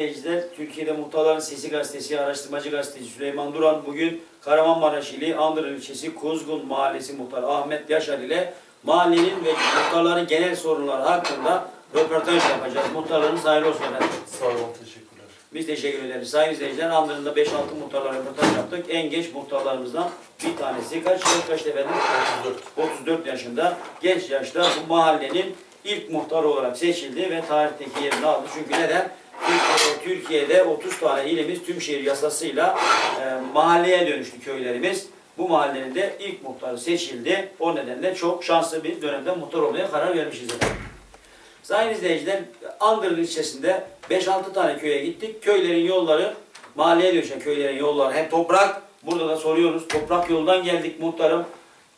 Seyirciler, Türkiye'de Muhtarların Sesi Gazetesi, araştırmacı gazeteci Süleyman Duran bugün Kahramanmaraş ili Andırın ilçesi Kuzgun Mahallesi Muhtarı Ahmet Yaşar ile mahallenin ve muhtarların genel sorunları hakkında röportaj yapacağız. Muhtarlarınız hayırlı olsun efendim. Sağ olun, teşekkürler. Biz teşekkür ederiz. Sayın izleyiciler, Andırın'da 5-6 muhtarla röportaj yaptık. En genç muhtarlarımızdan bir tanesi. Kaç yaş kaçtı efendim? 34. 34 yaşında genç yaşta bu mahallenin ilk muhtarı olarak seçildi ve tarihteki yerini aldı. Çünkü neden? Türkiye'de, Türkiye'de 30 tane ilimiz tüm şehir yasasıyla e, mahalleye dönüştü köylerimiz. Bu mahallenin de ilk muhtarı seçildi. O nedenle çok şanslı bir dönemde muhtar olmaya karar vermişiz efendim. Sayın izleyiciler, Andırın ilçesinde 5-6 tane köye gittik. Köylerin yolları, mahalleye dönüşen köylerin yolları hem toprak, burada da soruyoruz. Toprak yoldan geldik muhtarım.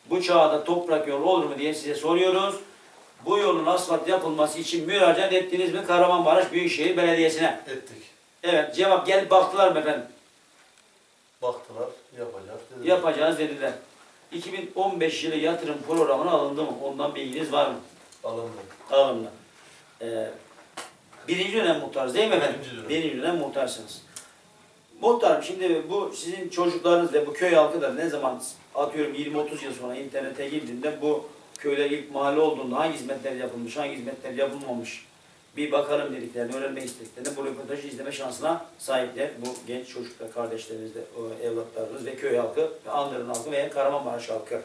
Bu çağda toprak yol olur mu diye size soruyoruz. Bu yolun asfalt yapılması için müracaat ettiniz mi Kahramanmaraş Büyükşehir Belediyesi'ne? Ettik. Evet, cevap gelip baktılar mı efendim? Baktılar, yapacağız. dediler. Yapacağız dediler. 2015 yılı yatırım programına alındı mı? Ondan bilginiz var mı? Alındı. Alındı. Ee, birinci dönem muhtarız değil mi efendim? Birinci dönem. Birinci dönem muhtarsınız. Muhtarım şimdi bu sizin çocuklarınız ve bu köy halkı da ne zaman atıyorum 20-30 yıl sonra internete girdiğinde bu köyler ilk mahalle olduğunda hangi hizmetler yapılmış, hangi hizmetler yapılmamış bir bakalım dediklerini, öğrenmek istediklerini bu röportajı izleme şansına sahipler. Bu genç çocuklar, kardeşleriniz de, o evlatlarınız ve köy halkı, ve Andırın halkı veya Kahramanmaraş halkı.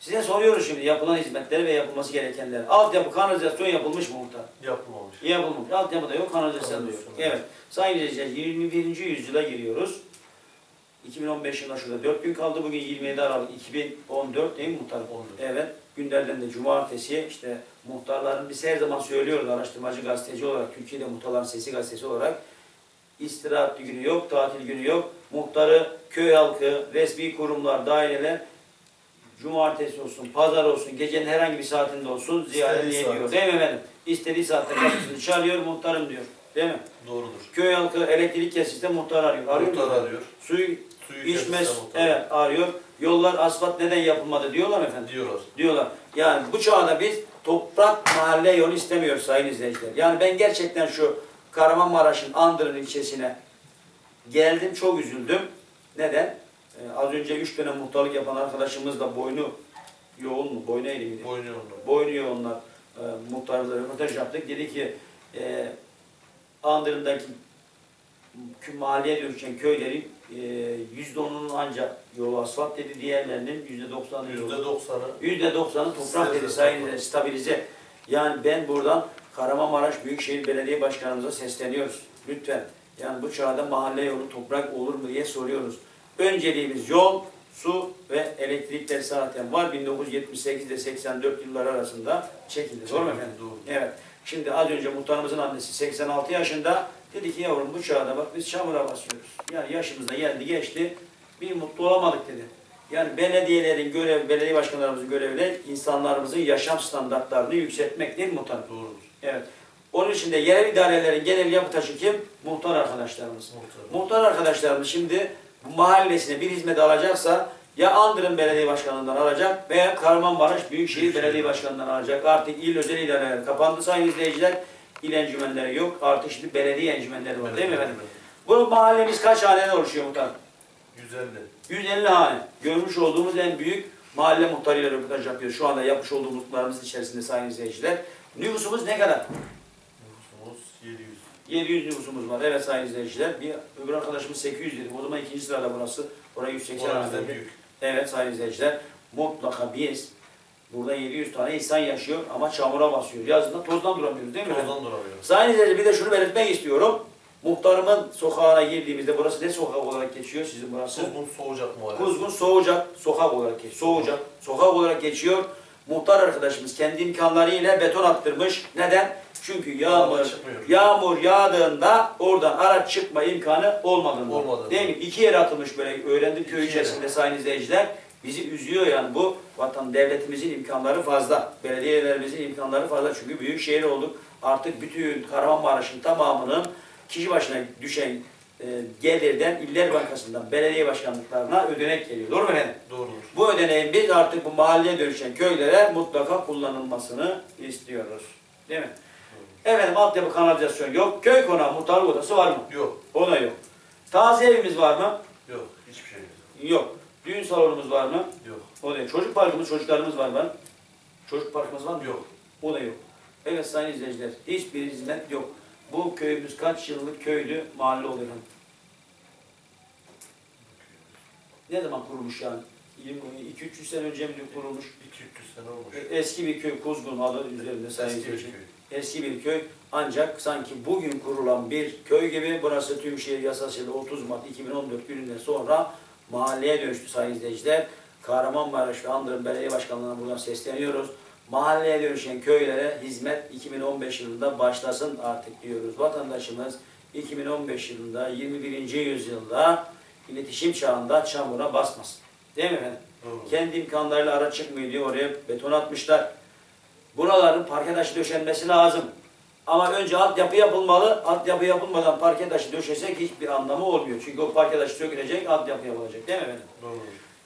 Size soruyoruz şimdi yapılan hizmetleri ve yapılması gerekenleri. Altyapı, kanalizasyon yapılmış mı muhtar? Yapılmamış. Yapılmamış. Altyapı da yok, kanalizasyon da yok. Evet. Sayın izleyiciler 21. yüzyıla giriyoruz. 2015 yılında şurada 4 gün kaldı. Bugün 27 Aralık 2014 değil mi muhtarım? 14. Evet. Günlerden de cumartesi işte muhtarların biz her zaman söylüyoruz araştırmacı gazeteci olarak Türkiye'de muhtarların sesi gazetesi olarak istirahatli günü yok, tatil günü yok. Muhtarı, köy halkı, resmi kurumlar, daireler cumartesi olsun, pazar olsun, gecenin herhangi bir saatinde olsun ziyaret ediyor. Değil mi efendim? İstediği saatte kapısını çalıyor, muhtarım diyor. Değil mi? Doğrudur. Köy halkı elektrik kesilse muhtar arıyor. Arıyor mu? Muhtar arıyor. Suyu Suyu içmez. Evet arıyor. Yollar asfalt neden yapılmadı diyorlar efendim? Diyorlar. Diyorlar. Yani bu çağda biz toprak mahalle yolu istemiyoruz sayın izleyiciler. Yani ben gerçekten şu Kahramanmaraş'ın Andırın ilçesine geldim çok üzüldüm. Neden? Ee, az önce üç dönem muhtarlık yapan arkadaşımız da boynu yoğun mu? Boynu eğri miydi? Boynu yolunda. boynu yoğunlar e, muhtarımızla röportaj yaptık. Dedi ki e, Andırın'daki mahalleye dönüşen köylerin e, yüzde onunun ancak yolu asfalt dedi. Diğerlerinin yüzde doksanı Yüzde doksanı. Yüzde doksanı toprak dedi sayın stabilize. Yani ben buradan Kahramanmaraş Büyükşehir Belediye Başkanımıza sesleniyoruz. Lütfen. Yani bu çağda mahalle yolu toprak olur mu diye soruyoruz. Önceliğimiz yol, su ve elektrikler zaten var. 1978 ile 84 yıllar arasında çekildi. Doğru mu efendim? doğru. Evet. Şimdi az önce muhtarımızın annesi 86 yaşında. Dedi ki yavrum bu çağda bak biz çamura basıyoruz. Yani yaşımızda geldi geçti. Bir mutlu olamadık dedi. Yani belediyelerin görev, belediye başkanlarımızın görevi ne? insanlarımızın yaşam standartlarını yükseltmek değil mi muhtarım? Doğrudur. Evet. Onun için de yerel idarelerin genel yapı taşı kim? Muhtar arkadaşlarımız. Muhtar. Muhtar arkadaşlarımız şimdi mahallesine bir hizmet alacaksa ya Andırın Belediye Başkanlığından alacak veya Kahramanmaraş Büyükşehir Büyükşehir. Belediye Başkanlığından alacak. Artık il özel idareler kapandı sayın izleyiciler. İl encümenleri yok. Artık şimdi belediye encümenleri var değil mi efendim? Bu mahallemiz kaç haneden oluşuyor muhtar? 150. 150 hane. Görmüş olduğumuz en büyük mahalle muhtarıyla röportaj yapıyoruz. Şu anda yapmış olduğumuz muhtarlarımız içerisinde sayın izleyiciler. Nüfusumuz ne kadar? Nüfusumuz 700. 700 nüfusumuz var. Evet sayın izleyiciler. Bir öbür arkadaşımız 800 dedi. O zaman ikinci sırada burası. Oraya 180 Orası hane büyük. Evet sayın izleyiciler. Mutlaka biz burada 700 tane insan yaşıyor ama çamura basıyor. Yazında tozdan duramıyoruz değil mi? Tozdan duramıyoruz. Sayın izleyiciler bir de şunu belirtmek istiyorum. Muhtarımın sokağına girdiğimizde burası ne sokak olarak geçiyor sizin burası? Kuzgun Soğucak Mahallesi. Kuzgun Soğucak sokak olarak geçiyor. Soğucak sokak olarak geçiyor. Muhtar arkadaşımız kendi imkanlarıyla beton attırmış. Neden? Çünkü yağmur, yağmur yağdığında oradan araç çıkma imkanı olmadığında. Olmadığında. Değil mi? İki yere atılmış böyle öğrendim köy içerisinde sayın izleyiciler. Bizi üzüyor yani bu vatan devletimizin imkanları fazla. Belediyelerimizin imkanları fazla. Çünkü büyük şehir olduk. Artık bütün Kahramanmaraş'ın tamamının kişi başına düşen e, gelirden İller Bankası'ndan belediye başkanlıklarına ödenek geliyor. Doğru mu efendim? Doğrudur. Bu ödeneğin biz artık bu mahalleye dönüşen köylere mutlaka kullanılmasını istiyoruz. Değil mi? Efendim altyapı kanalizasyon yok. Köy konağı muhtarlık odası var mı? Yok. O da yok. Taze evimiz var mı? Yok. Hiçbir şey yok. Yok. Düğün salonumuz var mı? Yok. O da yok. Çocuk parkımız, çocuklarımız var mı? Çocuk parkımız var mı? Yok. O da yok. Evet sayın izleyiciler, hiçbir hizmet yok. Bu köyümüz kaç yıllık köydü, mahalle oluyor. Ne zaman kurulmuş yani? 2-300 sene önce mi kurulmuş? 200 sene olmuş. Eski bir köy, Kuzgun adı üzerinde sayın Eski bir köy. Eski bir köy ancak sanki bugün kurulan bir köy gibi burası tüm şehir yasasıyla 30 Mart 2014 gününden sonra mahalleye dönüştü sayın izleyiciler. Kahramanmaraş ve Andırın Belediye Başkanlığı'na buradan sesleniyoruz. Mahalleye dönüşen köylere hizmet 2015 yılında başlasın artık diyoruz. Vatandaşımız 2015 yılında 21. yüzyılda iletişim çağında çamura basmasın. Değil mi efendim? Doğru. Kendi imkanlarıyla araç çıkmıyor diye oraya beton atmışlar. Buraların parke taşı döşenmesi lazım. Ama önce altyapı yapılmalı. Altyapı yapılmadan parke taşı döşesek hiçbir anlamı olmuyor. Çünkü o parke taşı sökülecek, altyapı yapılacak. Değil mi efendim? Doğru.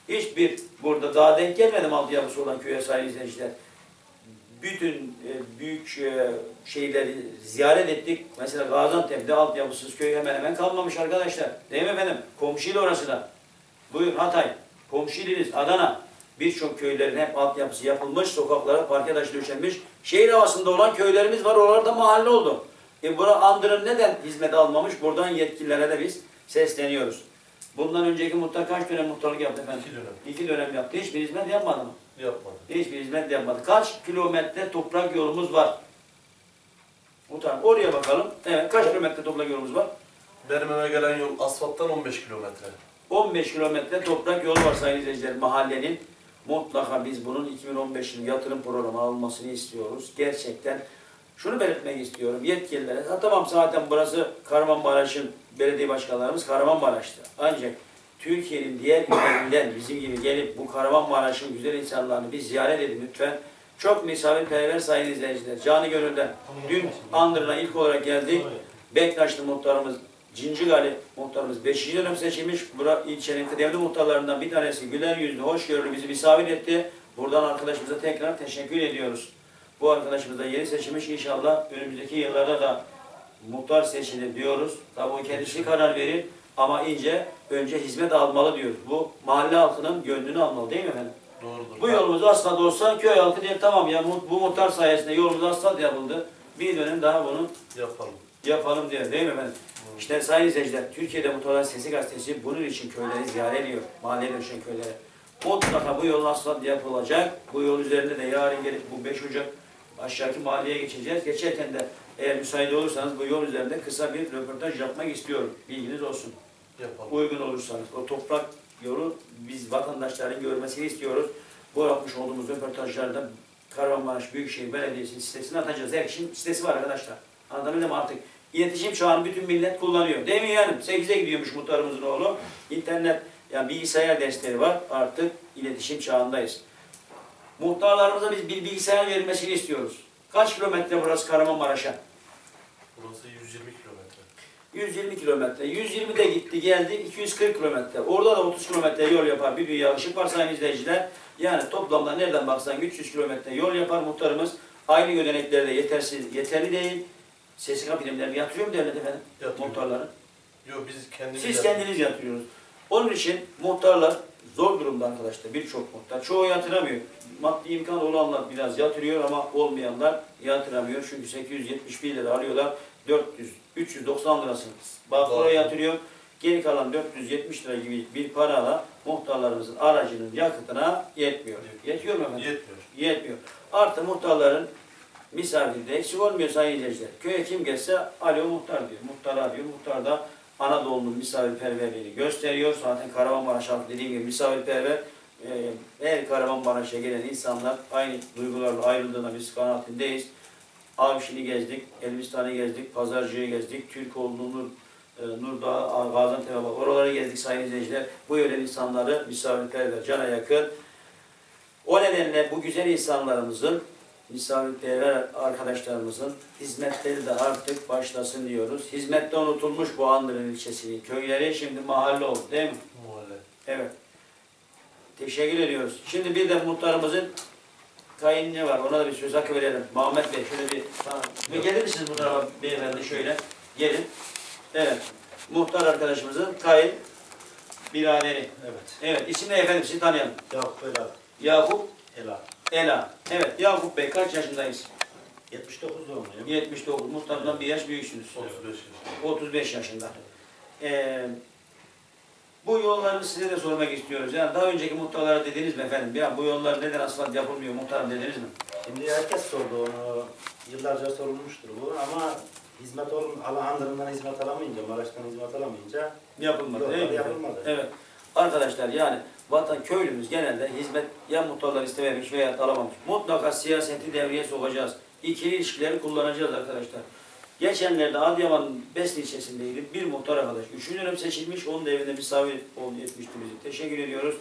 Hiçbir burada daha denk gelmedim altyapısı olan köye sayın izleyiciler. Bütün e, büyük e, şehirleri ziyaret ettik. Mesela Gaziantep'te altyapısız köy hemen hemen kalmamış arkadaşlar. Değil mi efendim? Komşuyla orası da. Buyur Hatay, komşu iliniz Adana. Birçok köylerin hep altyapısı yapılmış, sokaklara parke taşı döşenmiş. Şehir havasında olan köylerimiz var, oralarda mahalle oldu. E bura Andırın neden hizmet almamış? Buradan yetkililere de biz sesleniyoruz. Bundan önceki muhtar kaç dönem muhtarlık yaptı efendim? İki dönem. İki dönem yaptı. Hiçbir hizmet yapmadı mı? Yapmadı. Hiçbir hizmet yapmadı. Kaç kilometre toprak yolumuz var? Muhtarım oraya bakalım. Evet kaç kilometre toprak yolumuz var? Benim eve gelen yol asfalttan 15 kilometre. 15 kilometre toprak yol var sayın izleyiciler mahallenin. Mutlaka biz bunun 2015 yılı yatırım programı alınmasını istiyoruz. Gerçekten şunu belirtmek istiyorum yetkililere. Ha, tamam zaten burası Kahramanmaraş'ın belediye başkanlarımız Kahramanmaraş'ta. Ancak Türkiye'nin diğer illerinden bizim gibi gelip bu Kahramanmaraş'ın güzel insanlarını bir ziyaret edin lütfen. Çok misafirperver sayın izleyiciler. Canı gönülden. Dün Andırın'a ilk olarak geldik. Bektaşlı muhtarımız Cincigali muhtarımız 5. dönem seçilmiş. Bura ilçenin kıdemli muhtarlarından bir tanesi güler yüzlü, hoşgörülü bizi misafir etti. Buradan arkadaşımıza tekrar teşekkür ediyoruz. Bu arkadaşımız da yeni seçilmiş. İnşallah önümüzdeki yıllarda da muhtar seçilir diyoruz. Tabii o kendisi karar verir ama ince önce hizmet almalı diyoruz. Bu mahalle halkının gönlünü almalı değil mi efendim? Doğrudur. Bu yolumuz asfalt olsa köy halkı der tamam ya bu, muhtar sayesinde yolumuz asfalt yapıldı. Bir dönem daha bunu Yapalım. Yapalım diye değil mi efendim? İşte sayın izleyiciler, Türkiye'de Muhtarlar Sesi Gazetesi bunun için köyleri ziyaret ediyor. Mahalleye dönüşen köylere. Mutlaka bu yol asfalt yapılacak. Bu yol üzerinde de yarın gelip bu 5 Ocak aşağıki mahalleye geçeceğiz. Geçerken de eğer müsait olursanız bu yol üzerinde kısa bir röportaj yapmak istiyorum. Bilginiz olsun. Yapalım. Uygun olursanız. O toprak yolu biz vatandaşların görmesini istiyoruz. Bu yapmış olduğumuz röportajlarda Kahramanmaraş Büyükşehir Belediyesi'nin sitesine atacağız. Her kişinin sitesi var arkadaşlar. Anlatabildim artık? İletişim çağını bütün millet kullanıyor. Değil mi yani? 8'e gidiyormuş muhtarımızın oğlu. İnternet, yani bilgisayar dersleri var. Artık iletişim çağındayız. Muhtarlarımıza biz bir bilgisayar verilmesini istiyoruz. Kaç kilometre burası Kahramanmaraş'a? Burası 120 kilometre. 120 kilometre. 120 de gitti geldi 240 kilometre. Orada da 30 kilometre yol yapar. Bir dünya ışık var sayın izleyiciler. Yani toplamda nereden baksan 300 kilometre yol yapar muhtarımız. Aynı ödenekleri de yetersiz, yeterli değil. SSK primlerini yatırıyor mu devlet efendim? Yatırıyor. Muhtarların. Yok biz kendimiz Siz kendiniz yatırıyorsunuz. Onun için muhtarlar zor durumda arkadaşlar. Birçok muhtar. Çoğu yatıramıyor. Maddi imkan olanlar biraz yatırıyor ama olmayanlar yatıramıyor. Çünkü 871 lira alıyorlar. 400, 390 lirasını Bağkur'a Doğru. yatırıyor. Geri kalan 470 lira gibi bir parayla muhtarlarımızın aracının yakıtına yetmiyor. Yetiyor mu efendim? Yetmiyor. Yetmiyor. Artı muhtarların misafirde eksik olmuyor sayın izleyiciler. Köye kim gelse alo muhtar diyor. Muhtar arıyor. Muhtar da Anadolu'nun misafirperverliğini gösteriyor. Zaten Kahramanmaraş halkı dediğim gibi misafirperver. Ee, her Kahramanmaraş'a gelen insanlar aynı duygularla ayrıldığına biz kanaatindeyiz. Avşin'i gezdik, Elbistan'ı gezdik, Pazarcı'yı gezdik, Türkoğlu, Nur, e, Nurdağ, Gaziantep'e bak. Oraları gezdik sayın izleyiciler. Bu yören insanları misafirperver, cana yakın. O nedenle bu güzel insanlarımızın, misafirperver arkadaşlarımızın hizmetleri de artık başlasın diyoruz. Hizmette unutulmuş bu Andırın ilçesinin köyleri şimdi mahalle oldu değil mi? Mahalle. Evet. Teşekkür ediyoruz. Şimdi bir de muhtarımızın kayınlı var. Ona da bir söz hakkı verelim. Muhammed Bey şöyle bir bir gelir misiniz bu tarafa beyefendi şöyle gelin. Evet. Muhtar arkadaşımızın kayın biraderi. Evet. Evet. İsim ne efendim? Sizi tanıyalım. Yakup Ela. Yakup Ela. Ela. Evet. Yakup Bey kaç yaşındayız? 79 doğumluyum. 79. Muhtardan bir yaş büyüksünüz. 35 yaşında. 35 yaşında. Ee, bu yolları size de sormak istiyoruz. Yani daha önceki muhtarlara dediniz mi efendim? Ya bu yollar neden asfalt yapılmıyor muhtarım dediniz mi? Şimdi herkes sordu onu. Yıllarca sorulmuştur bu ama hizmet olun, ala Andırım'dan hizmet alamayınca, Maraş'tan hizmet alamayınca Yapılmadı Yollar değil mi? yapılmadı. Evet. Arkadaşlar yani vatan köylümüz genelde hizmet ya muhtarlar istememiş veya alamamış. Mutlaka siyaseti devreye sokacağız. İkili ilişkileri kullanacağız arkadaşlar. Geçenlerde Adıyaman'ın Besni ilçesindeydi. Bir muhtar arkadaş. Üçüncü dönem seçilmiş. Onun da evinde misafir oldu etmişti bizi. Teşekkür ediyoruz.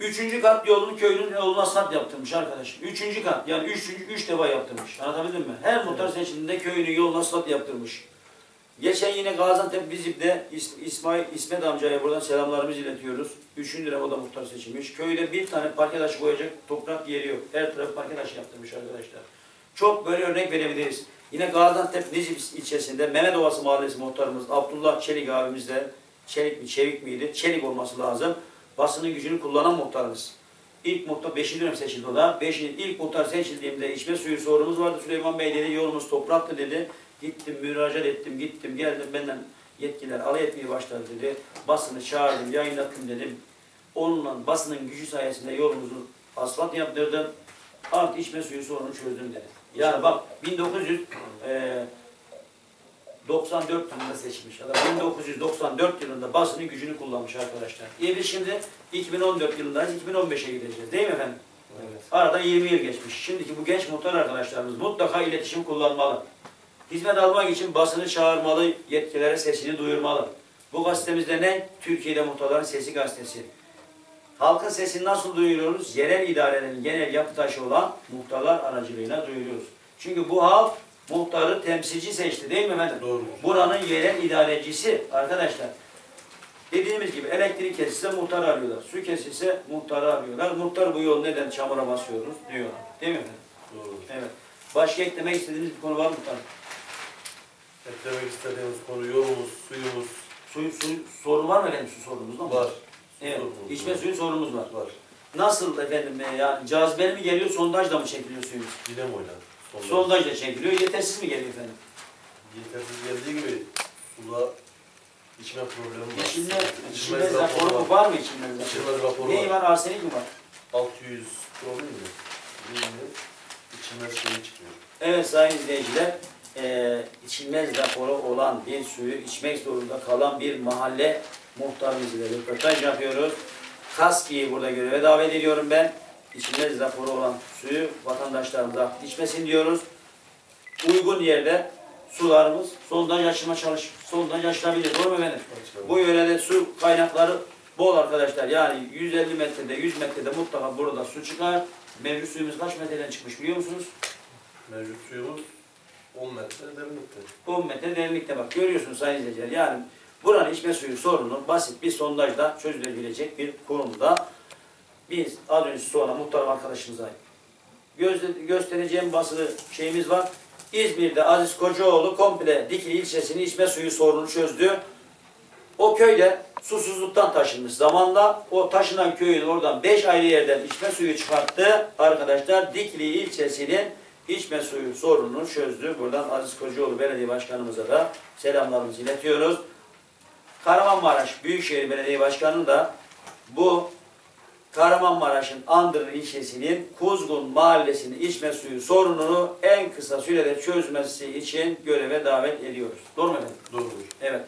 Üçüncü kat yolunu köylünün yoluna asfalt yaptırmış arkadaş. Üçüncü kat yani üçüncü, üç defa yaptırmış. Anlatabildim mi? Her muhtar seçiminde köyünün yoluna asfalt yaptırmış. Geçen yine Gaziantep Bizip'te İs- İsmail İsmet amcaya buradan selamlarımızı iletiyoruz. Üçüncü dönem o da muhtar seçilmiş. Köyde bir tane parke taşı koyacak toprak yeri yok. Her tarafı parke taşı yaptırmış arkadaşlar. Çok böyle örnek verebiliriz. Yine Gaziantep Nizip ilçesinde Mehmet Ovası Mahallesi muhtarımız Abdullah Çelik abimiz de Çelik mi Çevik miydi? Çelik olması lazım. Basının gücünü kullanan muhtarımız. İlk muhtar 5. dönem seçildi o da. 5. ilk muhtar seçildiğimde içme suyu sorunumuz vardı. Süleyman Bey dedi yolumuz topraktı dedi. Gittim müracaat ettim gittim geldim benden yetkiler alay etmeye başladı dedi. Basını çağırdım yayınlattım dedim. Onunla basının gücü sayesinde yolumuzu asfalt yaptırdım. Artık içme suyu sorunu çözdüm dedi. Yani bak 1994 yılında seçmiş adam. 1994 yılında basının gücünü kullanmış arkadaşlar. İyi biz şimdi 2014 yılındayız. 2015'e gideceğiz. Değil mi efendim? Evet. Arada 20 yıl geçmiş. Şimdiki bu genç muhtar arkadaşlarımız mutlaka iletişim kullanmalı. Hizmet almak için basını çağırmalı, yetkililere sesini duyurmalı. Bu gazetemizde ne? Türkiye'de Muhtarların Sesi gazetesi. Halkın sesini nasıl duyuruyoruz? Yerel idarelerin genel yapı taşı olan muhtarlar aracılığıyla duyuruyoruz. Çünkü bu halk muhtarı temsilci seçti değil mi efendim? Doğru. Buranın yerel idarecisi arkadaşlar. Dediğimiz gibi elektrik kesilse muhtar arıyorlar. Su kesilse muhtarı arıyorlar. Muhtar bu yol neden çamura basıyoruz diyorlar. Değil mi efendim? Doğru. Evet. Başka eklemek istediğiniz bir konu var mı muhtarım? Eklemek istediğimiz konu yolumuz, suyumuz Su, su, sorun var mı efendim su sorunumuz var var. Evet. İçme var. suyu sorunumuz var. Var. Nasıl efendim e, yani cazibeli mi geliyor sondajla mı çekiliyor suyumuz? Yine mi Sondaj. Sondajla çekiliyor. Yetersiz mi geliyor efendim? Yetersiz geldiği gibi suda içme problemi var. İçinde, içinde raporu raporu var mı içinde? raporu? İçilmez raporu Neyi var. var? Arsenik mi var? 600 promil mi? Bilmiyorum. İçilmez şeyi çıkıyor. Evet sayın izleyiciler, eee içilmez raporu olan bir suyu içmek zorunda kalan bir mahalle muhtarımız ile röportaj yapıyoruz. Kaski'yi burada göreve davet ediyorum ben. İçilmez raporu olan suyu vatandaşlarımıza içmesin diyoruz. Uygun yerde sularımız sondaj açılma çalış, sondaj açılabilir. Doğru mu efendim? Bu yörede su kaynakları bol arkadaşlar. Yani 150 metrede, 100 metrede mutlaka burada su çıkar. Mevcut suyumuz kaç metreden çıkmış biliyor musunuz? Mevcut suyumuz 10 metre derinlikte. 10 metre derinlikte bak. Görüyorsunuz sayın izleyiciler. Yani buranın içme suyu sorunu basit bir sondajla çözülebilecek bir konumda. Biz az önce sonra muhtarım arkadaşımıza göstereceğim basılı şeyimiz var. İzmir'de Aziz Kocaoğlu komple Dikili ilçesinin içme suyu sorununu çözdü. O köyde susuzluktan taşınmış. Zamanla o taşınan köyün oradan 5 ayrı yerden içme suyu çıkarttı. Arkadaşlar Dikili ilçesinin içme suyu sorununu çözdü. Buradan Aziz Kocaoğlu Belediye Başkanımıza da selamlarımızı iletiyoruz. Kahramanmaraş Büyükşehir Belediye Başkanı da bu Kahramanmaraş'ın Andırın ilçesinin Kuzgun mahallesinin içme suyu sorununu en kısa sürede çözmesi için göreve davet ediyoruz. Doğru mu efendim? Doğrudur. Evet.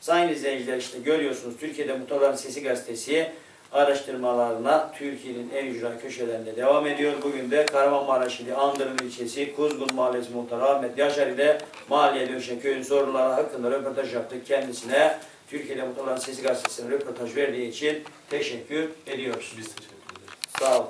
Sayın izleyiciler işte görüyorsunuz Türkiye'de Muhtarların Sesi gazetesi araştırmalarına Türkiye'nin en ücra köşelerinde devam ediyor. Bugün de Kahramanmaraş ili Andırın ilçesi Kuzgun Mahallesi Muhtarı Ahmet Yaşar ile mahalleye dönüşen köyün sorunları hakkında röportaj yaptık. Kendisine Türkiye'de Muhtarların Sesi gazetesine röportaj verdiği için teşekkür ediyoruz. Biz teşekkür ederiz. Sağ olun.